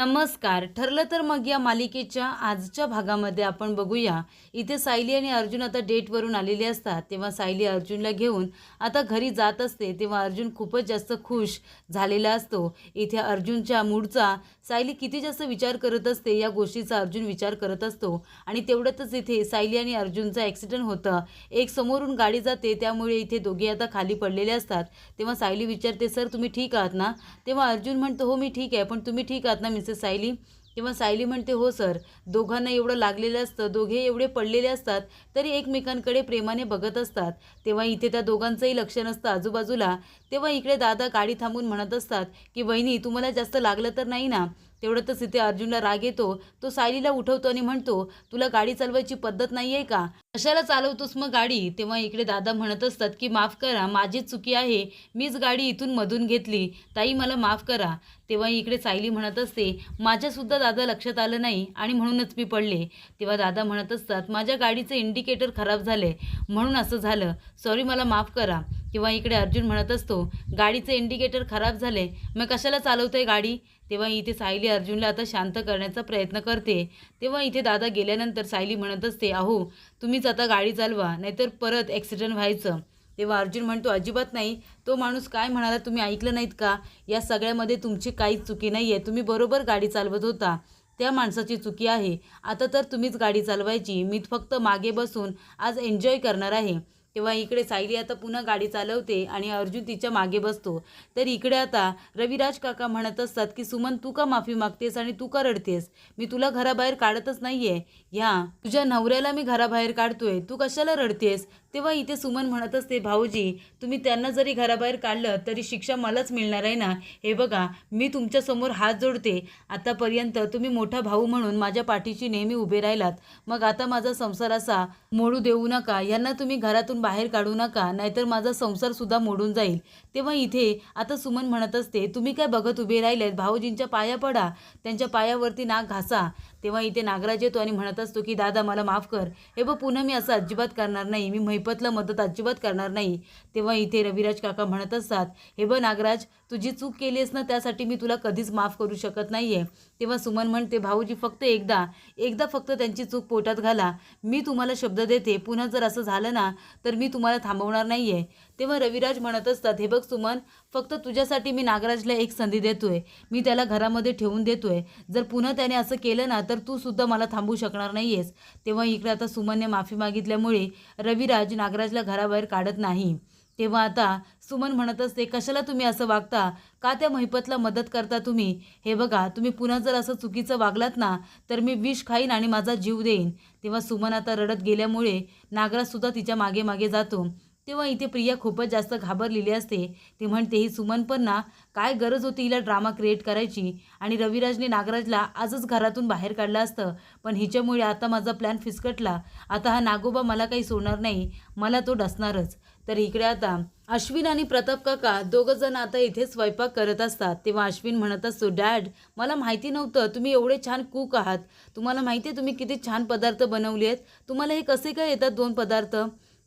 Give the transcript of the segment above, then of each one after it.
नमस्कार. ठरलं तर मग या मालिकेच्या आजच्या भागामध्ये आपण बघूया. इथे सायली आणि अर्जुन आता डेटवरून आलेले असतात. तेव्हा सायली अर्जुनला घेऊन आता घरी जात असते. तेव्हा अर्जुन खूपच जास्त खुश झालेला असतो. इथे अर्जुनच्या मूडचा सायली किती जास्त विचार करत असते या गोष्टीचा अर्जुन विचार करत असतो. आणि तेवढ्यातच इथे सायली आणि अर्जुनचा ॲक्सिडेंट होतं. एक समोरून गाडी जाते त्यामुळे इथे दोघे आता खाली पडलेले असतात. तेव्हा सायली विचारते सर तुम्ही ठीक आहात ना? तेव्हा अर्जुन म्हणतो हो मी ठीक आहे पण तुम्ही ठीक आहात ना मिसेस सायली? तेव्हा सायली म्हणते हो सर दोघांना एवढं लागलेलं असतं दोघे एवढे पडलेले असतात तरी एकमेकांकडे प्रेमाने बघत असतात. तेव्हा इथे त्या दोघांचंही लक्ष नसतं आजूबाजूला. तेव्हा इकडे दादा गाडी थांबून म्हणत असतात की वहिनी तुम्हाला जास्त लागलं तर नाही ना? तेवढ्यातच इथे अर्जुनला राग येतो. तो सायलीला उठवतो आणि म्हणतो तुला गाडी चालवायची पद्धत नाही आहे का? कशाला चालवतोस मग गाडी? तेव्हा इकडे दादा म्हणत असतात की माफ करा माझीच चुकी आहे. मीच गाडी इथून मधून घेतली. ताई मला माफ करा. तेव्हा इकडे सायली म्हणत असते माझ्यासुद्धा दादा लक्षात आलं नाही आणि म्हणूनच मी पडले. तेव्हा दादा म्हणत असतात माझ्या गाडीचं इंडिकेटर खराब झाले म्हणून असं झालं. सॉरी मला माफ करा. किंवा इकडे अर्जुन म्हणत असतो गाडीचं इंडिकेटर खराब झाले मग कशाला चालवतोय गाडी? तेव्हा इथे सायली अर्जुनला आता शांत करण्याचा प्रयत्न करते. तेव्हा इथे दादा गेल्यानंतर सायली म्हणत असते अहो तुम्हीच आता गाडी चालवा नाहीतर परत ॲक्सिडेंट व्हायचं. तेव्हा अर्जुन म्हणतो अजिबात नाही. तो माणूस काय म्हणाला तुम्ही ऐकलं नाहीत का? या सगळ्यामध्ये तुमची काहीच चुकी नाही आहे तुम्ही बरोबर गाडी चालवत होता. त्या माणसाची चुकी आहे. आता तर तुम्हीच गाडी चालवायची. मी फक्त मागे बसून आज एन्जॉय करणार आहे. तेव्हा इकडे सायली आता पुन्हा गाडी चालवते आणि अर्जुन तिच्यामागे बसतो. तर इकडे आता रविराज काका म्हणत असतात की सुमन तू का माफी मागतेस आणि तू का रडतेस? मी तुला घराबाहेर काढतच नाहीये. ह्या तुझ्या नवऱ्याला मी घराबाहेर काढतोय. तू कशाला रडतेस? तेव्हा इथे सुमन म्हणत असते भाऊजी तुम्ही त्यांना जरी घराबाहेर काढलं तरी शिक्षा मलाच मिळणार आहे ना? हे बघा मी तुमच्यासमोर हात जोडते. आतापर्यंत तुम्ही मोठा भाऊ म्हणून माझ्या पाठीशी नेहमी उभे राहिलात. मग आता माझा संसार असा मोडू देऊ नका. यांना तुम्ही घरातून बाहेर काढू नका नाहीतर माझा संसारसुद्धा मोडून जाईल. तेव्हा इथे आता सुमन म्हणत असते तुम्ही काय बघत उभे राहिलेत? भाऊजींच्या पाया पडा. त्यांच्या पायावरती नाक घासा. तेव्हा इथे नागराज येतो आणि म्हणत असतो की दादा मला माफ कर. हे बघ पुन्हा मी असं अजिबात करणार नाही. मी महिपतला मदत अजिबात करणार नाही. तेव्हा इथे रविराज काका म्हणत असतात हे बघ नागराज तुझी चूक केली आहेस ना त्यासाठी मी तुला कधीच माफ करू शकत नाही आहे तेव्हा सुमन म्हणते भाऊजी फक्त एकदा एकदा फक्त त्यांची चूक पोटात घाला. मी तुम्हाला शब्द देते. पुन्हा जर असं झालं ना तर मी तुम्हाला थांबवणार नाही आहे तेव्हा रविराज म्हणत असतात हे बघ सुमन फक्त तुझ्यासाठी मी नागराजला एक संधी देतोय. मी त्याला घरामध्ये ठेवून देतोय. जर पुन्हा त्याने असं केलं ना तर तू सुद्धा मला थांबू शकणार नाही आहेस तेव्हा इकडे आता सुमनने माफी मागितल्यामुळे रविराज नागराजला घराबाहेर काढत नाही. तेव्हा आता सुमन म्हणत असते कशाला तुम्ही असं वागता? का त्या महिपतला मदत करता तुम्ही? हे बघा तुम्ही पुन्हा जर असं चुकीचं वागलात ना तर मी विष खाईन आणि माझा जीव देईन. तेव्हा सुमन आता रडत गेल्यामुळे नागराजसुद्धा तिच्यामागे मागे जातो. तेव्हा इथे प्रिया खूपच जास्त घाबरलेली असते. ती म्हणते ही सुमन पण ना काय गरज होती हिला ड्रामा क्रिएट करायची? आणि रविराजने नागराजला आजच घरातून बाहेर काढलं असतं. पण हिच्यामुळे आता माझा प्लॅन फिसकटला. आता हा नागोबा मला काही सोडणार नाही. मला तो डसणारच. तर इकडे आता अश्विन आणि प्रताप काका दोघं जण आता इथे स्वयंपाक करत असतात. तेव्हा अश्विन म्हणत असतो डॅड मला माहिती नव्हतं तुम्ही एवढे छान कुक आहात. तुम्हाला माहिती आहे तुम्ही किती छान पदार्थ बनवले आहेत तुम्हाला हे कसे काय येतात दोन पदार्थ?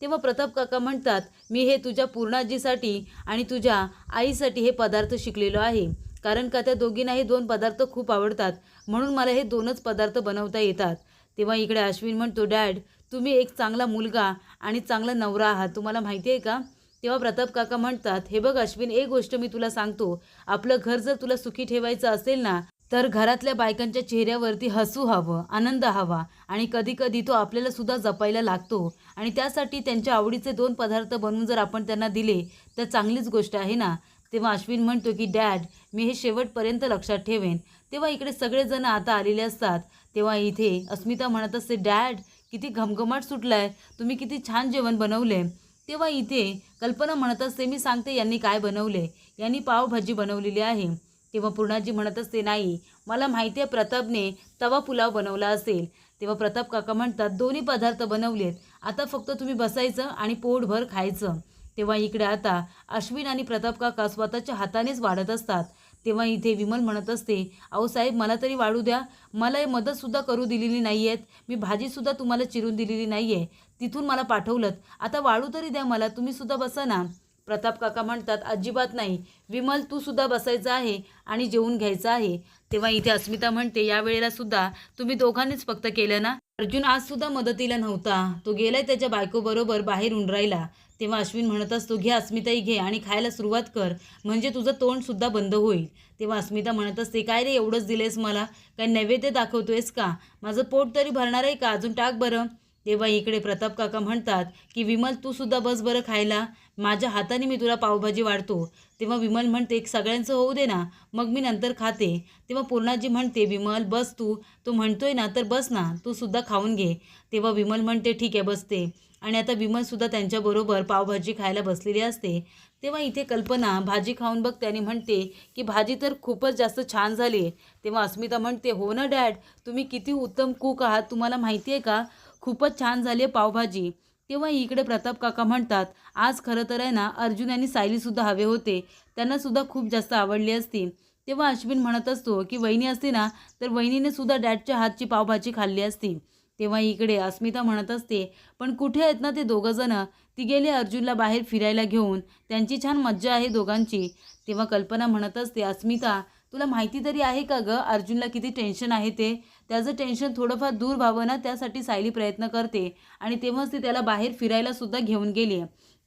तेव्हा प्रताप काका म्हणतात मी हे तुझ्या पूर्णाजीसाठी आणि तुझ्या आईसाठी हे पदार्थ शिकलेलो आहे. कारण का त्या दोघींना हे दोन पदार्थ खूप आवडतात. म्हणून मला हे दोनच पदार्थ बनवता येतात. तेव्हा इकडे अश्विन म्हणतो डॅड तुम्ही एक चांगला मुलगा आणि चांगला नवरा आहात. तुम्हाला माहिती आहे का? तेव्हा प्रताप काका म्हणतात हे बघ अश्विन एक गोष्ट मी तुला सांगतो. आपलं घर जर तुला सुखी ठेवायचं असेल ना तर घरातल्या बायकांच्या चेहऱ्यावरती हसू हवं आनंद हवा आणि कधीकधी तो आपल्याला सुद्धा जपायला लागतो. आणि त्यासाठी त्यांच्या आवडीचे दोन पदार्थ बनवून जर आपण त्यांना दिले तर चांगलीच गोष्ट आहे ना? तेव्हा अश्विन म्हणतो की डॅड मी हे शेवटपर्यंत लक्षात ठेवेन. तेव्हा इकडे सगळेजण आता आलेले असतात. तेव्हा इथे अस्मिता म्हणत असते डॅड किती घमघमाट सुटलाय. तुम्ही किती छान जेवण बनवले तेव्हा इथे कल्पना म्हणत असते मी सांगते यांनी काय बनवले यांनी पावभाजी बनवलेली आहे. तेव्हा पूर्णाजी म्हणत असते नाही मला माहिती आहे प्रतापने तवा पुलाव बनवला असेल. तेव्हा प्रताप काका म्हणतात दोन्ही पदार्थ बनवलेत आता फक्त तुम्ही बसायचं आणि पोटभर खायचं. तेव्हा इकडे आता अश्विन आणि प्रताप काका स्वतःच्या हातानेच वाढत असतात. तेव्हा इथे विमल म्हणत असते अहो साहेब मला तरी वाढू द्या. मला हे मदतसुद्धा करू दिलेली नाही आहेत मी भाजीसुद्धा तुम्हाला चिरून दिलेली नाही आहे तिथून मला पाठवलं आता वाढू तरी द्या मला. तुम्ही सुद्धा बसा ना. प्रताप काका म्हणतात अजिबात नाही. विमल तू सुद्धा बसायचं आहे आणि जेवून घ्यायचं आहे. तेव्हा इथे अस्मिता म्हणते या वेळेला सुद्धा तुम्ही दोघांनीच फक्त केलं ना? अर्जुन आज सुद्धा मदतीला नव्हता. तो गेलाय त्याच्या बायकोबरोबर बाहेर उंडरायला. तेव्हा अश्विन म्हणत असतो घे अस्मिताही घे आणि खायला सुरुवात कर. म्हणजे तुझं तोंडसुद्धा बंद होईल. तेव्हा अस्मिता म्हणत असते काय रे एवढंच दिलेस मला? काय नैवेद्य दाखवतोयस का? माझं पोट तरी भरणार आहे का? अजून टाक बरं. तेव्हा इकडे प्रताप काका म्हणतात की विमल तू सुद्धा बस बरं खायला. माझ्या हाताने मी तुला पावभाजी वाढतो. तेव्हा विमल म्हणते सगळ्यांचं होऊ दे ना. मग मी नंतर खाते. तेव्हा पूर्णाजी म्हणते विमल बस तू. तो म्हणतोय ना तर बस ना. तू सुद्धा खाऊन घे. तेव्हा विमल म्हणते ठीक आहे बसते. आणि आता विमलसुद्धा त्यांच्याबरोबर पावभाजी खायला बसलेली असते. तेव्हा इथे कल्पना भाजी खाऊन बघ त्याने म्हणते की भाजी तर खूपच जास्त छान झाली तेव्हा अस्मिता म्हणते हो ना डॅड. तुम्ही किती उत्तम कूक आहात. तुम्हाला माहिती आहे का? खूपच छान झाली आहे पावभाजी. तेव्हा इकडे प्रताप काका म्हणतात आज खरं तर आहे ना अर्जुन आणि सायलीसुद्धा हवे होते. त्यांनासुद्धा खूप जास्त आवडली असती तेव्हा अश्विन म्हणत असतो की वहिनी असते ना तर वहिनीने सुद्धा डॅडच्या हातची पावभाजी खाल्ली असती. तेव्हा इकडे अस्मिता म्हणत असते पण कुठे आहेत ना ते दोघंजणं ती गेले अर्जुनला बाहेर फिरायला घेऊन. त्यांची छान मज्जा आहे दोघांची. तेव्हा कल्पना म्हणत असते अस्मिता तुला माहिती तरी आहे का गं अर्जुनला किती टेन्शन आहे ते? त्याचं टेन्शन थोडंफार दूर व्हावं ना त्यासाठी सायली प्रयत्न करते. आणि तेव्हाच ती त्याला बाहेर फिरायलासुद्धा घेऊन गेली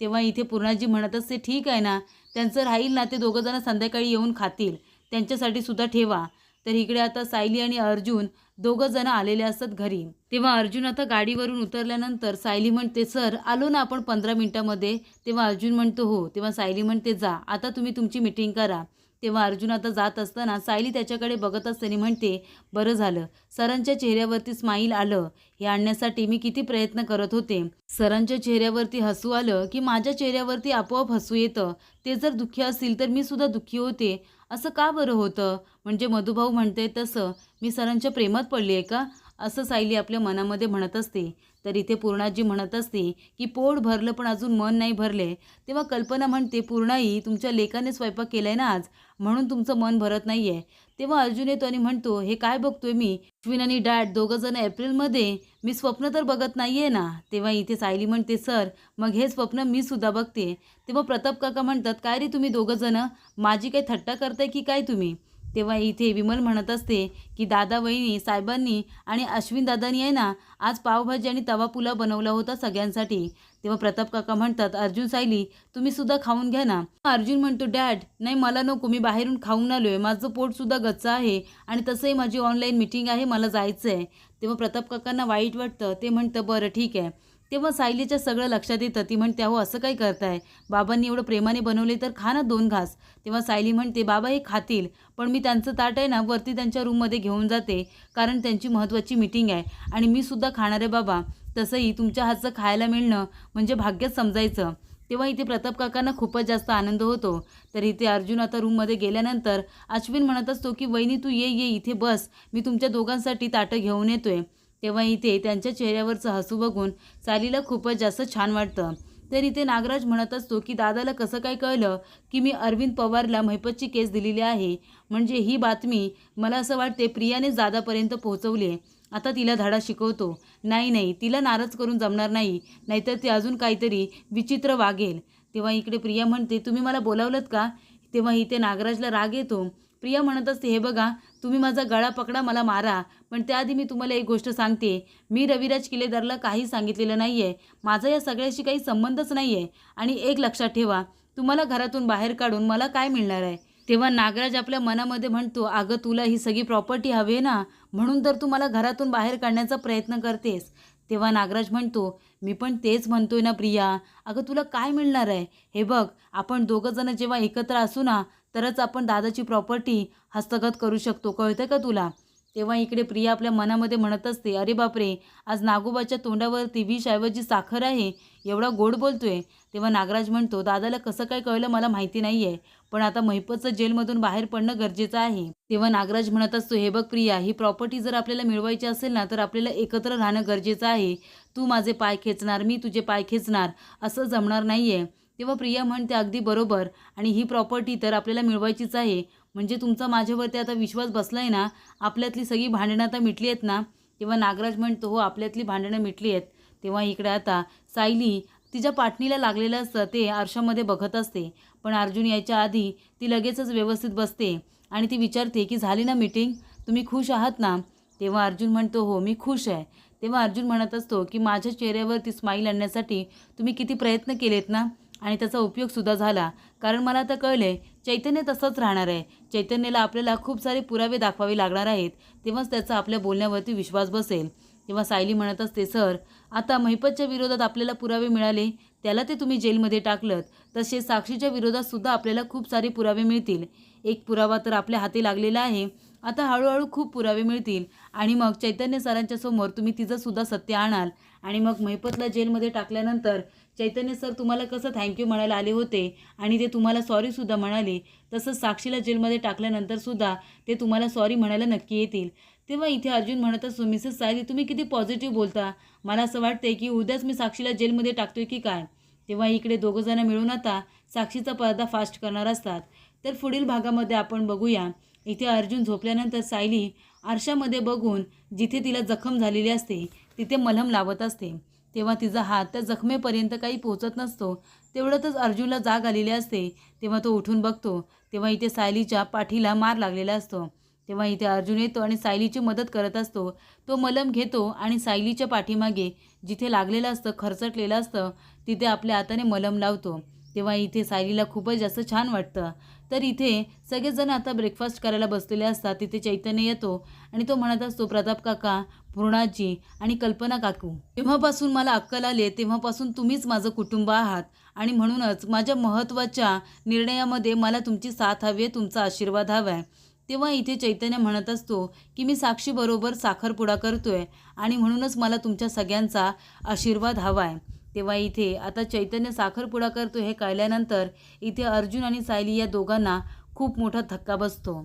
तेव्हा इथे पूर्णाजी म्हणत असते ठीक आहे ना त्यांचं राहील ना ते दोघंजणं संध्याकाळी येऊन खातील. त्यांच्यासाठी सुद्धा ठेवा. तर इकडे आता सायली आणि अर्जुन दोघं जण आलेले असतात घरी. तेव्हा अर्जुन आता गाडीवरून उतरल्यानंतर सायली म्हणते सर आलो ना आपण पंधरा मिनटामध्ये. तेव्हा अर्जुन म्हणतो हो. तेव्हा सायली म्हणते जा आता तुम्ही तुमची मिटिंग करा. तेव्हा अर्जुन आता जात असताना सायली त्याच्याकडे बघत असताना म्हणते बरं झालं. सरांच्या चेहऱ्यावरती स्माईल आलं. हे आणण्यासाठी मी किती प्रयत्न करत होते. सरांच्या चेहऱ्यावरती हसू आलं की माझ्या चेहऱ्यावरती आपोआप हसू येतं. ते जर दुःखी असतील तर मी सुद्धा दुःखी होते. असं का बरं होतं? म्हणजे मधुभाऊ म्हणते तसं. मी सरांच्या प्रेमात पडली आहे का? असं सायली आपल्या मनामध्ये म्हणत असते. तर इथे पूर्णाजी म्हणत असते की पोट भरलं पण अजून मन नाही भरले. तेव्हा कल्पना म्हणते पूर्णाई तुमच्या लेखाने स्वयंपाक केलाय ना आज? म्हणून तुमचं मन भरत नाही आहे तेव्हा अर्जुन येतो आणि म्हणतो हे काय बघतोय मी? अश्विन आणि डॅड दोघं जण एप्रिलमध्ये मी स्वप्न तर बघत नाहीये ना? तेव्हा इथे सायली म्हणते सर मग हे स्वप्न मी सुद्धा बघते. तेव्हा प्रताप काका म्हणतात काय रे तुम्ही दोघं जण? माझी काही थट्टा करताय की काय तुम्ही? तेव्हा इथे विमल म्हणत असते की दादा वहिनी साहेबांनी आणि अश्विन दादानी आहे ना आज पावभाजी आणि तवा पुलाव बनवला होता सगळ्यांसाठी. तेव्हा प्रताप काका म्हणतात अर्जुन सायली तुम्ही सुद्धा खाऊन घ्या ना. अर्जुन म्हणतो डॅड नाही मला नको मी बाहेरून खाऊन आलोय माझं पोटसुद्धा गच्च आहे आणि तसंही माझी ऑनलाईन मिटिंग आहे मला जायचं आहे तेव्हा प्रताप काकांना वाईट वाटतं ते म्हणतं बरं ठीक आहे. तेव्हा सायलीच्या सगळं लक्षात येतं. ती म्हणते अहो असं काय करताय? बाबांनी एवढं प्रेमाने बनवले तर खा ना दोन घास. तेव्हा सायली म्हणते बाबा हे खातील पण मी त्यांचं ताट आहे ना वरती त्यांच्या रूममध्ये घेऊन जाते कारण त्यांची महत्त्वाची मिटिंग आहे आणि मी सुद्धा खाणार आहे बाबा. तसंही तुमच्या हातचं खायला मिळणं म्हणजे भाग्यच समजायचं. तेव्हा इथे प्रताप काकांना खूपच जास्त आनंद होतो. तर इथे अर्जुन आता रूममध्ये गेल्यानंतर अश्विन म्हणत असतो की वहिनी तू ये ये इथे बस. मी तुमच्या दोघांसाठी ताटं घेऊन येतोय. तेव्हा इथे त्यांच्या चेहऱ्यावरचं हसू बघून सालीला खूपच जास्त छान वाटतं. तर इथे नागराज म्हणत असतो की दादाला कसं काय कळलं की मी अरविंद पवारला महिपतची केस दिलेली आहे? म्हणजे ही बातमी मला असं वाटते प्रियाने दादापर्यंत पोहोचवली आहे आता तिला धडा शिकवतो. नाही नाही तिला नाराज करून जमणार नाही. नाहीतर ती अजून काहीतरी विचित्र वागेल. तेव्हा इकडे प्रिया म्हणते तुम्ही मला बोलावलं का? तेव्हा इथे नागराजला राग येतो. प्रिया म्हणत असते हे बघा तुम्ही माझा गळा पकडा मला मारा. पण त्याआधी मी तुम्हाला एक गोष्ट सांगते. मी रविराज किल्लेदारला काही सांगितलेलं नाही आहे माझा या सगळ्याशी काही संबंधच नाही आहे आणि एक लक्षात ठेवा तुम्हाला घरातून बाहेर काढून मला काय मिळणार आहे? तेव्हा नागराज आपल्या मनामध्ये म्हणतो अगं तुला ही सगळी प्रॉपर्टी हवी आहे ना? म्हणून तर तू मला घरातून बाहेर काढण्याचा प्रयत्न करतेस. तेव्हा नागराज म्हणतो मी पण तेच म्हणतोय ना प्रिया. अगं तुला काय मिळणार आहे? हे बघ आपण दोघंजणं जेव्हा एकत्र असू ना तरच आपण दादाची प्रॉपर्टी हस्तगत करू शकतो. कळतं का तुला? तेव्हा इकडे प्रिया आपल्या मनामध्ये म्हणत असते अरे बापरे आज नागोबाच्या तोंडावरती विषऐवजी साखर आहे? एवढा गोड बोलतोय. तेव्हा नागराज म्हणतो दादाला कसं काय कळलं मला माहिती नाही आहे पण आता महिपतचं जेलमधून बाहेर पडणं गरजेचं आहे. तेव्हा नागराज म्हणत असतो हे बघ प्रिया ही प्रॉपर्टी जर आपल्याला मिळवायची असेल ना तर आपल्याला एकत्र राहणं गरजेचं आहे. तू माझे पाय खेचणार मी तुझे पाय खेचणार असं जमणार नाही आहे तेव्हा प्रिया म्हणते अगदी बरोबर. आणि ही प्रॉपर्टी तर आपल्याला मिळवायचीच आहे. म्हणजे तुमचा माझ्यावरती आता विश्वास बसला आहे ना आपल्यातली सगळी भांडणं आता मिटली आहेत ना तेव्हा नागराज म्हणतो हो आपल्यातली भांडणं मिटली आहेत. तेव्हा इकडे आता सायली तिच्या पाटणीला लागलेलं असतं ते आरशामध्ये बघत असते. पण अर्जुन यायच्या आधी ती लगेचच व्यवस्थित बसते आणि ती विचारते की झाली ना मीटिंग तुम्ही खुश आहात ना? तेव्हा अर्जुन म्हणतो हो मी खुश आहे. तेव्हा अर्जुन म्हणत असतो की माझ्या चेहऱ्यावरती स्माईल आणण्यासाठी तुम्ही किती प्रयत्न केलेत ना? आणि त्याचा उपयोगसुद्धा झाला. कारण मला आता कळलं चैतन्य तसंच राहणार आहे. चैतन्याला आपल्याला खूप सारे पुरावे दाखवावे लागणार आहेत. तेव्हाच त्याचा आपल्या बोलण्यावरती विश्वास बसेल. तेव्हा सायली म्हणत असते सर आता महिपतच्या विरोधात आपल्याला पुरावे मिळाले. त्याला ते तुम्ही जेलमध्ये टाकलं तसे साक्षीच्या विरोधात सुद्धा आपल्याला खूप सारे पुरावे मिळतील. एक पुरावा तर आपल्या हाती लागलेला आहे. आता हळूहळू खूप पुरावे मिळतील. आणि मग चैतन्य सरांच्या समोर तुम्ही तिचंसुद्धा सत्य आणाल. आणि मग महिपतला जेलमध्ये टाकल्यानंतर चैतन्य सर तुम्हाला कसं थँक्यू म्हणायला आले होते आणि ते तुम्हाला सॉरीसुद्धा म्हणाले तसंच साक्षीला जेलमध्ये टाकल्यानंतरसुद्धा ते तुम्हाला सॉरी म्हणायला नक्की येतील. तेव्हा इथे अर्जुन म्हणत असतो मिसेस सायली तुम्ही किती पॉझिटिव्ह बोलता? मला असं वाटतंय की उद्याच मी साक्षीला जेलमध्ये टाकतोय की काय? तेव्हा इकडे दोघंजणं मिळून आता साक्षीचा पडदा फास्ट करणार असतात. तर पुढील भागामध्ये आपण बघूया. इथे अर्जुन झोपल्यानंतर सायली आरशामध्ये बघून जिथे तिला जखम झालेली असते तिथे मलम लावत असते. तेव्हा तिचा हात त्या जखमेपर्यंत काही पोहोचत नसतो. तेवढ्यातच अर्जुनला जाग आलेली असते. तेव्हा तो उठून बघतो. तेव्हा इथे सायलीच्या पाठीला मार लागलेला असतो. तेव्हा इथे अर्जुन येतो आणि सायलीची मदत करत असतो. तो मलम घेतो आणि सायलीच्या पाठीमागे जिथे लागलेलं असतं खरचटलेलं असतं तिथे आपल्या हाताने मलम लावतो. तेव्हा इथे सायलीला खूपच जास्त छान वाटतं. तर इथे सगळेजण आता ब्रेकफास्ट करायला बसलेले असतात. तिथे चैतन्य येतो आणि तो म्हणत असतो प्रताप काका पूर्णाजी आणि कल्पना काकू तेव्हापासून मला अक्कल आले तेव्हापासून तुम्हीच माझं कुटुंब आहात आणि म्हणूनच माझ्या महत्त्वाच्या निर्णयामध्ये मला तुमची साथ हवी आहे तुमचा आशीर्वाद हवा आहे. तेव्हा इथे चैतन्य म्हणत असतो की मी साक्षीबरोबर साखरपुडा करतो आहे आणि म्हणूनच मला तुमच्या सगळ्यांचा आशीर्वाद हवा आहे. तेव्हा इथे आता चैतन्य साखरपुडा करतो हे कळल्यानंतर इथे अर्जुन आणि सायली या दोघांना खूप मोठा धक्का बसतो.